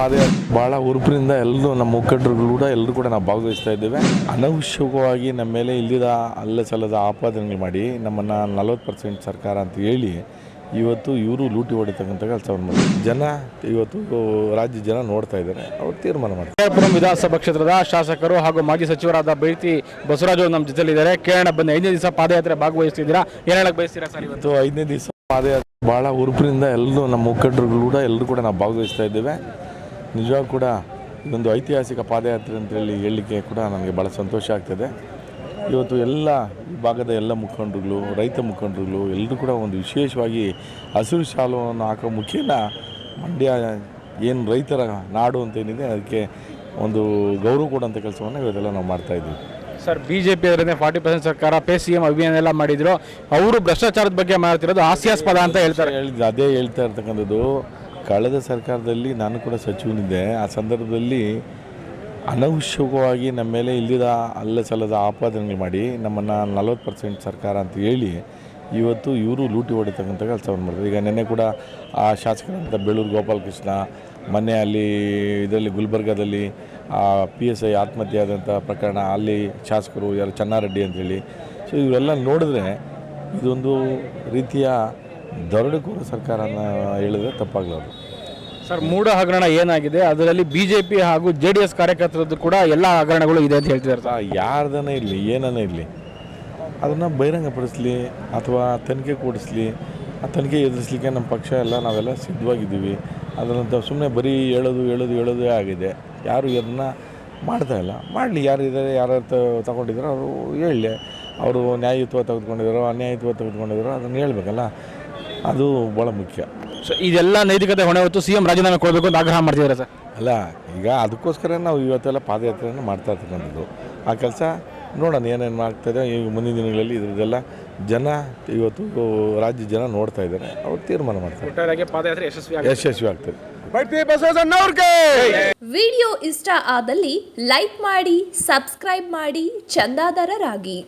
ಪಾದಯಾತ್ರೆ ಭಾಳ ಉರುಪಿನಿಂದ ಎಲ್ಲರೂ ನಮ್ಮ ಮುಖಂಡರು ಕೂಡ ಎಲ್ಲರೂ ಕೂಡ ನಾವು ಭಾಗವಹಿಸ್ತಾ ಇದ್ದೇವೆ. ಅನವಶ್ಯಕವಾಗಿ ನಮ್ಮ ಮೇಲೆ ಇಲ್ಲಿದ ಅಲ್ಲ ಸಲ್ಲದ ಆಪಾದನೆಗಳು ಮಾಡಿ ನಮ್ಮನ್ನು ನಲವತ್ತು ಪರ್ಸೆಂಟ್ ಸರ್ಕಾರ ಅಂತ ಹೇಳಿ ಇವತ್ತು ಇವರು ಲೂಟಿ ಹೊಡಿತಕ್ಕಂಥ ಕೆಲಸವನ್ನು ಮಾಡಿ ಜನ ಇವತ್ತು ರಾಜ್ಯ ಜನ ನೋಡ್ತಾ ಇದ್ದಾರೆ. ಅವರು ತೀರ್ಮಾನ ಮಾಡ್ತಾರೆ. ವಿಜಯಪುರಂ ವಿಧಾನಸಭಾ ಕ್ಷೇತ್ರದ ಶಾಸಕರು ಹಾಗೂ ಮಾಜಿ ಸಚಿವರಾದ ಬೈತಿ ಬಸವರಾಜ್ ಅವರು ನಮ್ಮ ಜೊತೆಲಿದ್ದಾರೆ ಕೇರಳ ಬಂದು ಐದನೇ ದಿವಸ ಪಾದಯಾತ್ರೆ ಭಾಗವಹಿಸ್ತಿದ್ದೀರಾ? ಏನು ಹೇಳಕ್ಕೆ ಬಯಸ್ತೀರಾ ಸರ್ ಇವತ್ತು? ಐದನೇ ದಿವಸ ಪಾದಯಾತ್ರೆ ಭಾಳ ಉರುಪಿನಿಂದ ಎಲ್ಲರೂ ನಮ್ಮ ಮುಖಂಡರು ಕೂಡ ಎಲ್ಲರೂ ಕೂಡ ನಾವು ಭಾಗವಹಿಸ್ತಾ ಇದ್ದೇವೆ. ನಿಜವಾಗ ಕೂಡ ಇದೊಂದು ಐತಿಹಾಸಿಕ ಪಾದಯಾತ್ರೆ ಅಂತೇಳಿ ಹೇಳಲಿಕ್ಕೆ ಕೂಡ ನನಗೆ ಭಾಳ ಸಂತೋಷ ಆಗ್ತದೆ. ಇವತ್ತು ಎಲ್ಲ ಈ ಭಾಗದ ಎಲ್ಲ ಮುಖಂಡರುಗಳು ರೈತ ಮುಖಂಡರುಗಳು ಎಲ್ಲರೂ ಕೂಡ ಒಂದು ವಿಶೇಷವಾಗಿ ಹಸಿರು ಶಾಲವನ್ನು ಹಾಕೋ ಮುಖೇನ ಮಂಡ್ಯ ಏನು ರೈತರ ನಾಡು ಅಂತ ಏನಿದೆ ಅದಕ್ಕೆ ಒಂದು ಗೌರವ ಕೊಡುವಂಥ ಕೆಲಸವನ್ನು ಇವತ್ತೆಲ್ಲ ನಾವು ಮಾಡ್ತಾ ಇದ್ದೀವಿ. ಸರ್ ಪಿ ಅವರನ್ನೇ ಫಾರ್ಟಿ ಪರ್ಸೆಂಟ್ ಸರ್ಕಾರ ಪೇ ಸಿ ಎಂ ಅಭಿಯಾನ ಎಲ್ಲ ಮಾಡಿದ್ರು. ಅವರು ಭ್ರಷ್ಟಾಚಾರದ ಬಗ್ಗೆ ಮಾಡ್ತಿರೋದು ಹಾಸ್ಯಾಸ್ಪದ ಅಂತ ಹೇಳ್ತಾರೆ. ಅದೇ ಹೇಳ್ತಾ ಇರ್ತಕ್ಕಂಥದ್ದು. ಕಳೆದ ಸರ್ಕಾರದಲ್ಲಿ ನಾನು ಕೂಡ ಸಚಿವನಿದ್ದೆ. ಆ ಸಂದರ್ಭದಲ್ಲಿ ಅನವಶ್ಯಕವಾಗಿ ನಮ್ಮ ಮೇಲೆ ಇಲ್ಲಿದ ಅಲ್ಲ ಸಲ್ಲದ ಆಪಾದನೆಗಳು ಮಾಡಿ ನಮ್ಮನ್ನು ನಲವತ್ತು ಪರ್ಸೆಂಟ್ ಸರ್ಕಾರ ಅಂತ ಹೇಳಿ ಇವತ್ತು ಇವರು ಲೂಟಿ ಹೊಡಿತಕ್ಕಂಥ ಕೆಲಸವನ್ನು ಮಾಡಿದ್ರು. ಈಗ ನಿನ್ನೆ ಕೂಡ ಆ ಶಾಸಕರಂತ ಬೆಳ್ಳೂರು ಗೋಪಾಲಕೃಷ್ಣ, ಮೊನ್ನೆ ಅಲ್ಲಿ ಇದರಲ್ಲಿ ಗುಲ್ಬರ್ಗಾದಲ್ಲಿ ಪಿ ಎಸ್ ಐ ಆತ್ಮಹತ್ಯೆ ಆದಂಥ ಪ್ರಕರಣ ಅಲ್ಲಿ ಶಾಸಕರು ಯಾರು ಚನ್ನಾರೆಡ್ಡಿ ಅಂತೇಳಿ ಸೊ ಇವೆಲ್ಲ ನೋಡಿದ್ರೆ ಇದೊಂದು ರೀತಿಯ ದರೋಡೆಕೋರ ಸರ್ಕಾರನ ಹೇಳಿದ್ರೆ ತಪ್ಪಾಗಲಾರ್ದು ಸರ್ ಮೂಡ ಹಗರಣ ಏನಾಗಿದೆ? ಅದರಲ್ಲಿ ಬಿಜೆಪಿ ಹಾಗೂ ಜೆ ಡಿ ಎಸ್ ಕಾರ್ಯಕರ್ತರದ್ದು ಕೂಡ ಎಲ್ಲ ಹಗರಣಗಳು ಇದೆ ಅಂತ ಹೇಳ್ತಿದ್ದಾರೆ ಸರ್. ಯಾರ್ದನೇ ಇರಲಿ ಏನನೇ ಇರಲಿ ಅದನ್ನು ಬಹಿರಂಗಪಡಿಸ್ಲಿ ಅಥವಾ ತನಿಖೆ ಕೊಡಿಸ್ಲಿ ಆ ತನಿಖೆ ಎದುರಿಸ್ಲಿಕ್ಕೆ ನಮ್ಮ ಪಕ್ಷ ಎಲ್ಲ ನಾವೆಲ್ಲ ಸಿದ್ಧವಾಗಿದ್ದೀವಿ. ಅದರಂತ ಸುಮ್ಮನೆ ಬರೀ ಹೇಳೋದು ಹೇಳೋದು ಹೇಳೋದೇ ಆಗಿದೆ. ಯಾರು ಇದನ್ನು ಮಾಡ್ತಾ ಇಲ್ಲ. ಮಾಡಲಿ ಯಾರು ಇದ್ದಾರೆ ಯಾರು ತಗೊಂಡಿದ್ದಾರೋ ಅವರು ಹೇಳಲಿ ಅವರು ನ್ಯಾಯಯುತವಾಗಿ ತೆಗೆದುಕೊಂಡಿದ್ದಾರೋ ಅನ್ಯಾಯಯುತವಾಗಿ ತೆಗೆದುಕೊಂಡಿದ್ದಾರೋ ಅದನ್ನು ಹೇಳ್ಬೇಕಲ್ಲ. ಅದು ಭಾಳ ಮುಖ್ಯ. ಸೊ ಇದೆಲ್ಲ ನೈತಿಕತೆ ಹೊಣೆ ಹೊತ್ತು ಸಿ ಎಂ ರಾಜೀನಾಮೆ ಕೊಡಬೇಕು ಅಂತ ಆಗ್ರಹ ಮಾಡ್ತಿದ್ದಾರೆ ಸರ್? ಅಲ್ಲ ಈಗ ಅದಕ್ಕೋಸ್ಕರ ನಾವು ಇವತ್ತೆಲ್ಲ ಪಾದಯಾತ್ರೆಯನ್ನು ಮಾಡ್ತಾ ಇರ್ತಕ್ಕಂಥದ್ದು. ಆ ಕೆಲಸ ನೋಡೋಣ ಏನೇನು ಆಗ್ತದೆ. ಈಗ ಮುಂದಿನ ದಿನಗಳಲ್ಲಿ ಇದ್ರದ್ದೆಲ್ಲ ಜನ ಇವತ್ತು ರಾಜ್ಯ ಜನ ನೋಡ್ತಾ ಇದ್ದಾರೆ. ಅವ್ರು ತೀರ್ಮಾನ ಮಾಡ್ತಾರೆ. ಒಟ್ಟಾರೆಯಾಗಿ ಪಾದಯಾತ್ರೆ ಯಶಸ್ವಿ ಯಶಸ್ವಿ ಆಗ್ತದೆ. ವಿಡಿಯೋ ಇಷ್ಟ ಆದಲ್ಲಿ ಲೈಕ್ ಮಾಡಿ ಸಬ್ಸ್ಕ್ರೈಬ್ ಮಾಡಿ ಚಂದಾದಾರರಾಗಿ.